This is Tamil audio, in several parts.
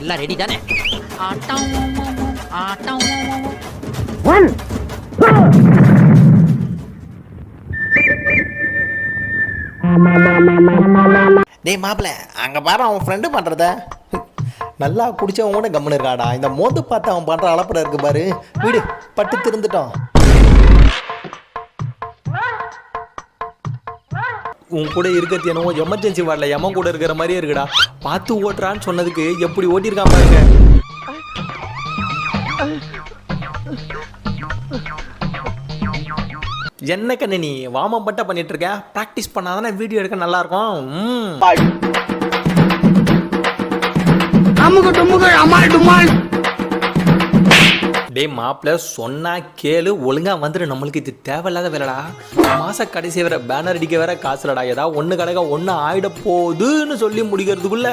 எல்லாம் ரெடி தானே? ஆட்டம் ஆட்டம். டேய் மாப்பிள அங்கே பாரு அவன் ஃப்ரெண்டு பண்ணுறத நல்லா குடிச்சவன் கூட கம்முன்னு இருக்காடா. இந்த மோந்து பார்த்து அவன் பண்ணுற அளப்பட இருக்கு பாரு. வீடு பட்டு திருந்துட்டோம். உன் கூட இருக்கிறது என்னவோ எமர்ஜென்சி வரல எமன் கூட இருக்கிற மாதிரியே இருக்குடா. பார்த்து ஓட்டுறான்னு சொன்னதுக்கு எப்படி ஓட்டியிருக்கான் பாருங்க என்ன கண்ணு நீ? வாமம் பட்ட பண்ணிட்டு இருக்க? ப்ராக்டிஸ் பண்ணாதானே வீடியோ எடுக்க நல்லா இருக்கும் ம். டேய் மாப்பிள்ள சொன்னா கேளு ஒழுங்கா வந்துரு. நம்மளுக்கு இது தேவையில்லாத வேலைடா. மாச கடைசி வேற பேனர் அடிக்க வேற காசு இல்லடா ஏதாவது ஒண்ணு கிடக்க ஒண்ணு ஆயிட போகுதுன்னு சொல்லி முடிக்கிறதுக்குள்ள.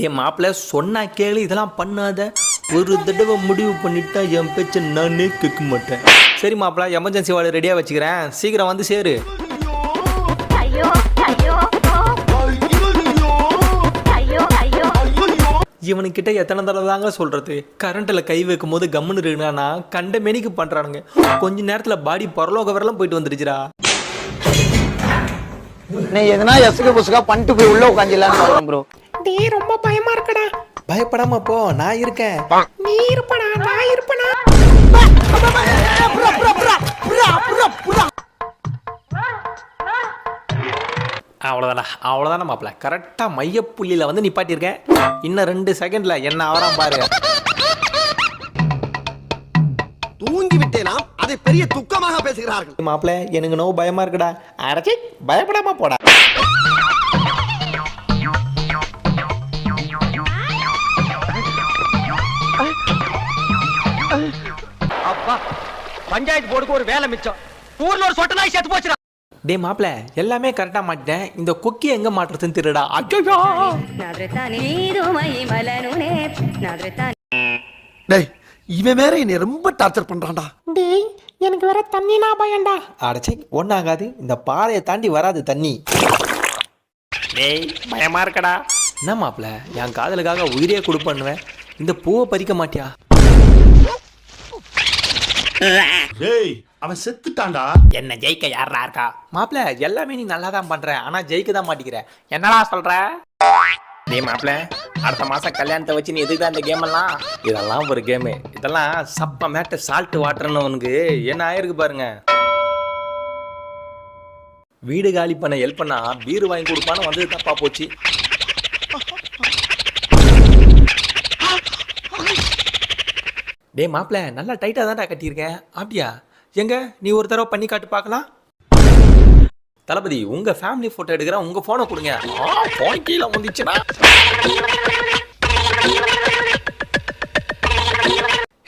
டே மாப்பிள்ள சொன்னா கேளு இதெல்லாம் பண்ணாத. ஒரு தடவை முடிவு பண்ணிட்டா என் பேச்ச நானே கேட்க மாட்டேன். சரி மாப்பிள்ள எமர்ஜென்சி வாழை ரெடியா வச்சுக்கிறேன். சீக்கிரம் வந்து சேரு. இவனுக்கிட்ட எத்தனை தடவை தாங்க சொல்றது? கரண்ட்ல கை வைக்கும் போது கம்முன்னு இருக்குனா கண்ட மெனிக்கு பண்றானுங்க. கொஞ்ச நேரத்துல பாடி பரலோக வரலாம் போயிட்டு வந்துருச்சுடா நீ எதுனா எசுக்கு புசுக்கா பண்ணிட்டு போய் உள்ள உட்காந்துலான்னு பாருங்க ப்ரோ டேய் ரொம்ப பயமா இருக்குடா. பயப்படாம போ நான் இருக்கேன். நீ இருப்படா நான் இருப்பனா? அவ்வளோதானா அவ்வளோதானே மாப்பிள்ள. கரெக்டாக மையப்புள்ளியில் வந்து நிப்பாட்டியிருக்கேன். இன்னும் ரெண்டு செகண்ட்ல என்ன ஆவறான் பாரு. தூங்கி விட்டேனாம் அதை பெரிய துக்கமாக பேசுகிறார்கள். மாப்பிள்ள எனக்கு நோ பயமா இருக்குடா. அரைச்சி பயப்படாம போடா. அப்பா பஞ்சாயத்து போர்டுக்கு ஒரு வேலை மிச்சம். ஊர்ல ஒரு சொட்ட நாய் செத்து போச்சுடா. டேய் மாப்பிள்ள எல்லாமே கரெக்டாக மாட்டேன் இந்த கொக்கி எங்க மாட்டுறதுன்னு திருடா டேய் இவன் வேற என்னை ரொம்ப டார்ச்சர் பண்றான்டா. டேய் எனக்கு வேற தண்ணினா பயம்டா. அடைச்சி ஒன்றாகாது இந்த பாறையை தாண்டி வராது தண்ணி. டேய் பயமா இருக்கடா. என்ன மாப்பிள்ள என் காதலுக்காக உயிரே கொடுப்பண்ணுவேன் இந்த பூவை பறிக்க மாட்டியா? டேய் அவன் செத்துட்டான்டா. என்ன ஜெயிக்க யாரா இருக்கா? மாப்பிள்ள எல்லாமே நீ நல்லா தான் பண்ற ஆனா ஜெயிக்க தான் மாட்டிக்கிற. என்னடா சொல்ற? டேய் மாப்பிள்ள அடுத்த மாசம் கல்யாணத்தை வச்சு நீ எதுக்கு தான் இந்த கேம் எல்லாம்? இதெல்லாம் ஒரு கேமு இதெல்லாம் சப்ப மேட்ட சால்ட் வாட்டர்னு உனக்கு. என்ன ஆயிருக்கு பாருங்க. வீடு காலி பண்ண ஹெல்ப் பண்ணா பீர் வாங்கி கொடுப்பான்னு வந்தது தப்பா போச்சு. டேய் மாப்பிள்ள நல்லா டைட்டாக தான்டா கட்டியிருக்கேன் அப்படியா எங்க? நீ ஒரு தடவை பண்ணி காட்டு பார்க்கலாம். தளபதி உங்க ஃபேமிலி போட்டோ எடுக்கிறேன் உங்க போனை கொடுங்க. போன் கீழே வந்துச்சுன்னா.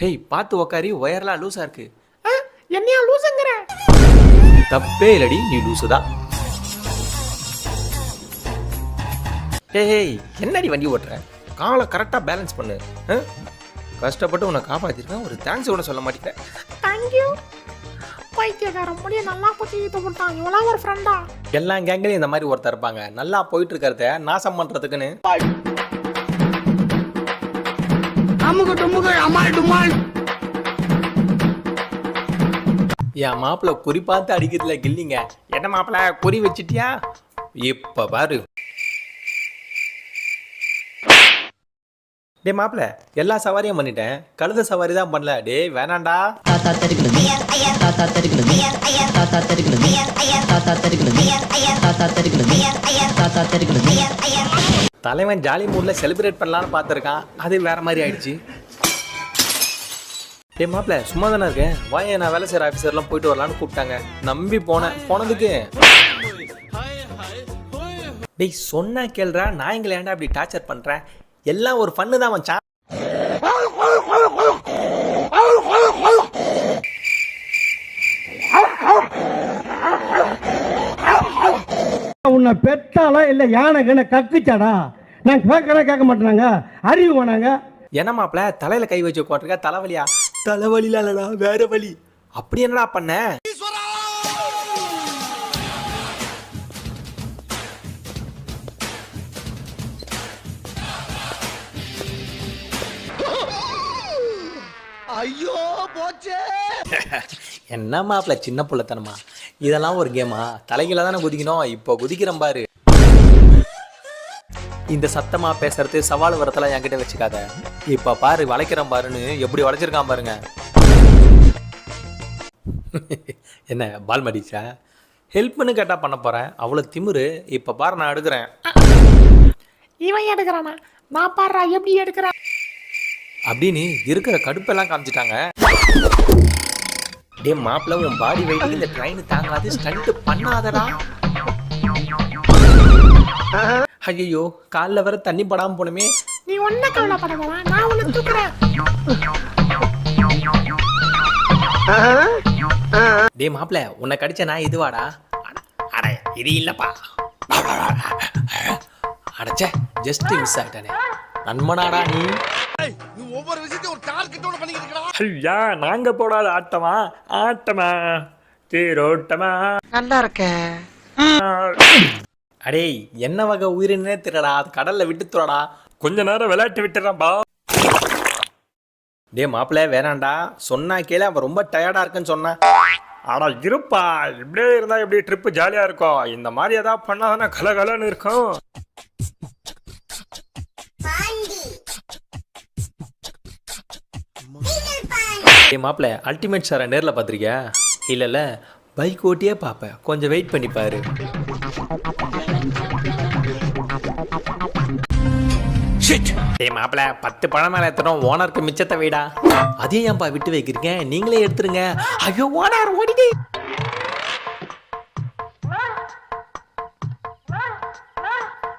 ஹேய் பார்த்து உக்காரி ஒயர்லாம் லூஸா இருக்கு. என்னையா லூசுங்கிற? தப்பே இல்லடி நீ லூசுதா. ஹே ஹேய் என்னடி வண்டி ஓட்டுற? காலை கரெக்டாக பேலன்ஸ் பண்ணு. ஆ? கஷ்டப்பட்டு உன்னை காப்பாற்றிருக்கேன் ஒரு தேங்க்ஸ் கூட சொல்ல மாட்டேன் தேங்க்யூ பைத்தியக்காரன் முடிய நல்லா போச்சு இது போட்டான். இவெல்லாம் ஒரு ஃப்ரெண்டா எல்லா கேங்லையும் இந்த மாதிரி ஒருத்தர் இருப்பாங்க. நல்லா போயிட்டு இருக்கிறத நாசம் பண்றதுக்குன்னு. அமுக டுமுக அமால் டுமால். என் மாப்பிள்ள குறி பார்த்து அடிக்கிறதுல கில்லிங்க. என்ன மாப்பிள்ள குறி வச்சிட்டியா? இப்ப பாரு. டேய் மாப்பிள்ள எல்லா சவாரியும் பண்ணிட்டேன். கழுத சவாரி தான் பண்ணல. டேய் வேணாண்டா. தாத்தா தருகிறது தாத்தா தருகிறது தாத்தா தருகிறது தாத்தா தருகிறது தாத்தா தருகிறது தாத்தா தருகிறது தலைவன் ஜாலி மூட்ல செலிப்ரேட் பண்ணலாம்னு பார்த்துருக்கான். அது வேற மாதிரி ஆயிடுச்சு. டேய் மாப்பிள்ள சும்மா தானே இருக்கேன்? வாயே நான் வேலை செய்கிற ஆஃபீஸர்லாம் போயிட்டு வரலான்னு கூப்பிட்டாங்க. நம்பி போனேன். போனதுக்கு. டேய் சொன்னா கேள்றா நான் எங்களை ஏன்டா இப்படி டார்ச்சர் பண்றேன் எல்லாம் ஒரு ஃபன்னு தான் மச்சான் உன்னை பெத்தாலாம் இல்லை யானை கண்ணை கக்குச்சாடா? நான் கேட்கறேன் கேட்க மாட்டேனாங்க. அறிவு வேணாங்க. என்ன மாப்பிள தலையில கை வச்சு உட்காந்துருக்க தலைவலியா தலைவலில இல்லடா வேற வலி. அப்படி என்னடா பண்ண? ஐயோ போச்சே. என்ன மாப்பிள சின்ன பிள்ளைத்தனமா? இதெல்லாம் ஒரு கேமா? தலைகீழ தானே குதிக்கணும். இப்போ குதிக்கிறேன் பாரு. இந்த சத்தமா பேசுறது சவால் வரத்தெல்லாம் என்கிட்ட வச்சுக்காத. இப்ப பாரு வளைக்கிறேன் பாருன்னு எப்படி வளைச்சிருக்கான் பாருங்க. என்ன பால் மடிச்சா? ஹெல்ப்னு கேட்டா பண்ண போறேன். அவ்வளவு திமிரு. இப்ப பாரு நான் எடுக்கிறேன். இவன் எடுக்கிறானா? நான் பாடுறா எப்படி எடுக்கிறேன்? அப்படின்னு இருக்கிற கடுப்பெல்லாம் காமிச்சிட்டாங்க. டே மாப்பிள்ள உன் பாடி வெயிட் இந்த ட்ரெயின் தாங்காது ஸ்டண்ட் பண்ணாதடா. ஐயோ கால்ல வர தண்ணி படாம போனுமே. நீ ஒன்ன கவலைப்பட வேணாம் நான் உன்னை தூக்குறேன். டே மாப்பிள்ள உன்னை கடிச்ச நான் இதுவாடா. அட- இது இல்லப்பா. அடச்சே ஜஸ்ட் மிஸ் ஆயிட்டானே. நன்மனாடா நீ. நீ ஒவ்வொரு விஷயத்தையும் ஒரு டார்கெட்டோட பண்ணிக்கிட்டு இருக்கடா ஐயா நாங்க போடாத ஆட்டமா? ஆட்டமா? தேரோட்டமா? நல்லா இருக்க. அடே என்ன வகை உயிரினே தெரியடா அது கடல்ல விட்டு துறடா கொஞ்ச நேரம் விளையாட்டு விட்டுறான்பா டே மாப்பிள்ள வேணாண்டா சொன்னா கேளு அவன் ரொம்ப டயர்டா இருக்குன்னு சொன்னான் ஆடா இருப்பா. இப்படியே இருந்தா எப்படி ட்ரிப் ஜாலியா இருக்கும்? இந்த மாதிரி ஏதாவது பண்ணாதானே கலகலன்னு இருக்கும். டே மாப்பிள்ள அல்டிமேட் சாரை நேர்ல பாத்திருக்கியா இல்ல இல்ல பைக் ஓட்டியே பார்ப்பேன். கொஞ்சம் வெயிட் பண்ணி பாரு. டேய் மாப்பிள பத்து பழம் மேல எத்தனும் ஓனருக்கு மிச்சத்தை வைடா. அதே ஏன்பா விட்டு வைக்கிறீங்க? நீங்களே எடுத்துருங்க. ஐயோ ஓனர் ஓடிடு.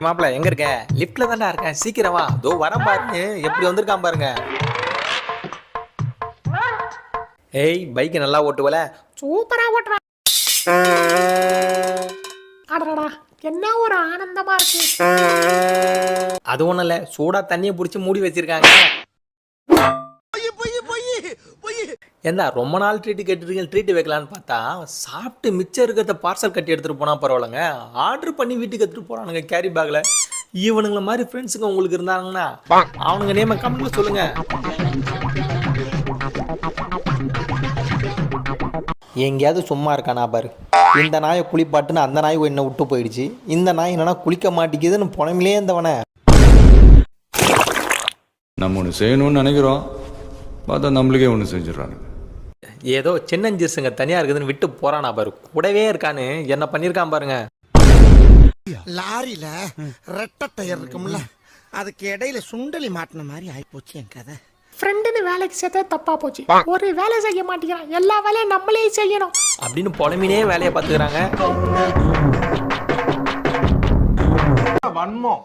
மாப்பிள எங்க இருக்க? லிஃப்ட்ல தான்டா இருக்கேன். சீக்கிரம் வா. தோ வரேன் பாருங்க. எப்படி வந்திருக்கான் பாருங்க. ஏய் பைக் நல்லா ஓட்டுவல? சூப்பரா ஓட்டுறான் அடடா என்ன ஒரு ஆனந்தமா இருக்கு. அது ஒண்ணும் இல்ல சூடா தண்ணியை பிடிச்சி மூடி வச்சிருக்காங்க. பொய் பொய் பொய் பொய் ஏண்டா ரொம்ப நாள் ட்ரீட் கேட்டுருக்கீங்க ட்ரீட் வைக்கலான்னு பார்த்தா சாப்பிட்டு மிச்சம் இருக்கிறத பார்சல் கட்டி எடுத்துட்டு போனா பரவாயில்லைங்க. ஆர்டர் பண்ணி வீட்டுக்கு எடுத்துட்டு போறானுங்க கேரி பேக்ல இவனுங்கள மாதிரி ஃப்ரெண்ட்ஸுங்க உங்களுக்கு இருந்தாங்கன்னா அவனுங்க நேம கமெண்ட்ல சொல்லுங்க. எங்கேயாவது சும்மா இருக்கானா பாரு. இந்த நாயை குளிப்பாட்டுன்னு அந்த நாய் என்னை விட்டு போயிடுச்சு. இந்த நாய் என்னன்னா குளிக்க மாட்டேங்குதுன்னு புனமிலே இருந்தவனை. நம்ம ஒன்று செய்யணும்னு நினைக்கிறோம். பார்த்தா நம்மளுக்கே ஒன்று செஞ்சிடறானுங்க. ஏதோ சின்னஞ்சிறுசுங்க தனியா இருக்குதுன்னு விட்டு போறானா பாரு. கூடவே இருக்கான்னு என்ன பண்ணியிருக்கான் பாருங்க. லாரியில ரெட்டை டயர் இருக்கும்ல அதுக்கு இடையில சுண்டலி மாட்டின மாதிரி ஆயிப்போச்சு என் கதை. ஃப்ரெண்டுன்னு வேலைக்கு சேர்த்தா தப்பா போச்சு. ஒரு வேலை செய்ய மாட்டேங்கிறான். எல்லா வேலையும் நம்மளே செய்யணும். அப்படின்னு புலமினே வேலையை பார்த்துக்கிறாங்க. வன்மம்.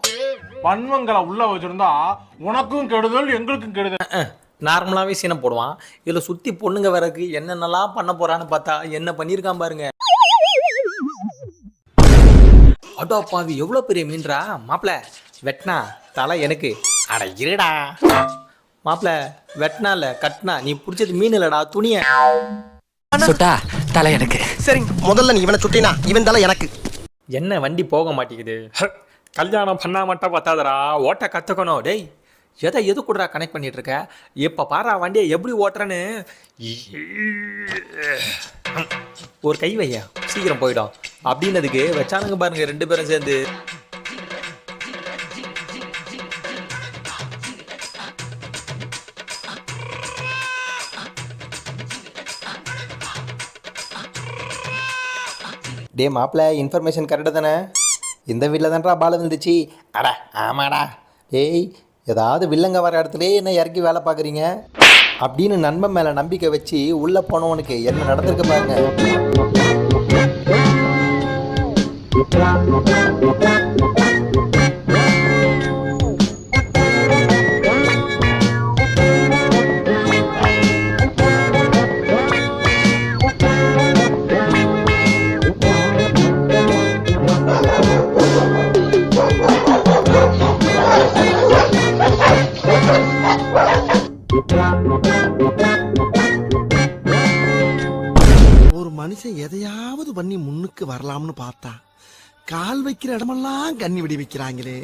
வன்மங்களை உள்ள வச்சிருந்தா உனக்கும் கெடுதல் எங்களுக்கும் கெடுதல். நார்மலாகவே சீனை போடுவான். இதில் சுற்றி பொண்ணுங்க வரக்கு என்னென்னலாம் பண்ண போறான்னு பார்த்தா என்ன பண்ணியிருக்கான் பாருங்க. அடோ பாவி எவ்வளோ பெரிய மீன்றா மாப்பிள வெட்னா தலை எனக்கு. அட இருடா. மாப்பிள வெட்னா இல்ல கட்னா நீ பிடிச்சது மீன் இல்லடா துணிய. சுட்டா தலை எனக்கு. சரி முதல்ல நீ இவனை சுட்டினா இவன் தலை எனக்கு. என்ன வண்டி போக மாட்டேங்குது? கல்யாணம் பண்ணா மட்டும் பார்த்தாதடா ஓட்ட கற்றுக்கணும் டேய் எதை எது கூடடா கனெக்ட் பண்ணிட்டு இருக்க இப்போ பாரா வண்டியை எப்படி ஓட்டுறேன்னு? ஒரு கை வையா சீக்கிரம் போயிடும். அப்படின்னதுக்கு வச்சானுங்க பாருங்க ரெண்டு பேரும் சேர்ந்து. டே மாப்பிள்ள இன்ஃபர்மேஷன் கரெக்டாக தானே? இந்த வீட்டில் தான்டா பால் இருந்துச்சு அடா ஆமாடா. ஏய் ஏதாவது வில்லங்க வர இடத்துலயே என்ன இறக்கி வேலை பார்க்குறீங்க? அப்படின்னு நண்பன் மேலே நம்பிக்கை வச்சு உள்ளே போனவனுக்கு என்ன நடந்திருக்கு பாருங்க. வரலாம்னு பார்த்தா கால் வைக்கிற இடமெல்லாம் கண்ணி விடி வைக்கிறாங்களே.